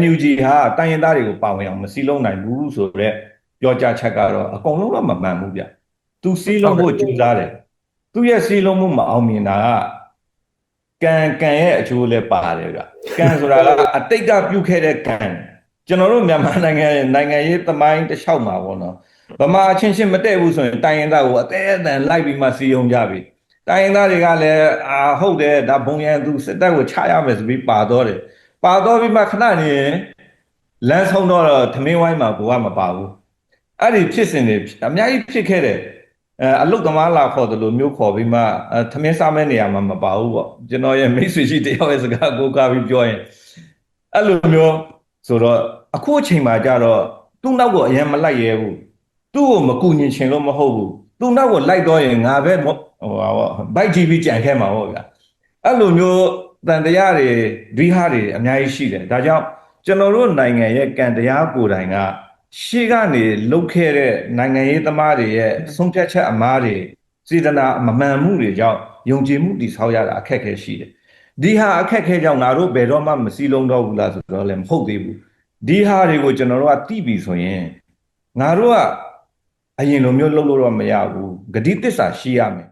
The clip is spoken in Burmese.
NUG ဟာတိုင်းရင်းသားတွေကိုပါဝင်အောင်မစည်းလုံးနိုင်ဘူးဆိုတော့ပြောကြားချက်ကတော့အကုန်လုံးတော့မမှန်ဘူးဗျသူစည်းလုံးဖို့ကြိုးစားတယ်သူရဲ့စည်းလုံးမှုမအောင်မြင်တာကကံကံရဲ့အကျိုးလည်းပါတယ်ဗျကံဆိုတာကအတိတ်ကပြုခဲ့တဲ့ကံကျွန်တော်တို့မြန်မာနိုင်ငံရဲ့နိုင်ငံရေးသမိုင်းတစ်လျှောက်မှာပေါ့နော်ဗမာအချင်းချင်းမတည့်ဘူးဆိုရင်တိုင်းရင်းသားကိုအသေးအတန်လိုက်ပြီးမှစီယုံကြပြီတိုင်းရင်းသားတွေကလည်းအာဟုတ်တယ်ဒါဘုံရန်သူစစ်တပ်ကိုချရမယ်ဆိုပြီးပါတော့တယ် ပါတော့ပြီးမှခဏနေရင်လမ်းဆုံးတော့သမင်းဝိုင်းမှာကိုကမပါဘူးအဲ့ဒီဖြစ်စဉ်တွေအများကြီးဖြစ်ခဲ့တယ်အဲအလုတ်သမားလာခေါ်တယ်လို့မျိုးခေါ်ပြီးမှအဲသမင်းစားမဲ့နေရာမှာမပါဘူးပေါ့ကျွန်တော်ရဲ့မိတ်ဆွေရှိတယောက်ရဲ့စကားကိုကားပြီးပြောရင်အဲ့လိုမျိုးဆိုတော့အခုအချိန်မှာကြတော့သူ့နောက်ကိုအရင်မလိုက်ရဲဘူးသူ့ကိုမကူညင်ချင်လို့မဟုတ်ဘူးသူ့နောက်ကိုလိုက်တော့ရင်ငါပဲဟိုဟာပေါ့ဘိုက်ကြီးပြီးကြံခဲ့မှာပေါ့ဗျာအဲ့လိုမျိုး တန်တရားတွေဒွိဟာတွေအများကြီးရှိတယ်ဒါကြောင့်ကျွန်တော်တို့နိုင်ငံရဲ့ကံတရားကိုယ်တိုင်ကရှေ့ကနေလုတ်ခဲ့တဲ့နိုင်ငံရေးသမားတွေရဲ့ဆုံးဖြတ်ချက်အမားတွေစေတနာမမှန်မှုတွေကြောင့်ယုံကြည်မှုတည်ဆောက်ရတာအခက်အခဲရှိတယ်ဒီဟာအခက်အခဲကြောင့်ငါတို့ဘယ်တော့မှမစည်းလုံးတော့ဘူးလားဆိုတော့လည်းမဟုတ်သေးဘူးဒီဟာတွေကိုကျွန်တော်တို့ကသိပြီဆိုရင်ငါတို့ကအရင်လိုမျိုးလုပ်လို့တော့မရဘူးဂတိတစ္ဆာရှိရမယ်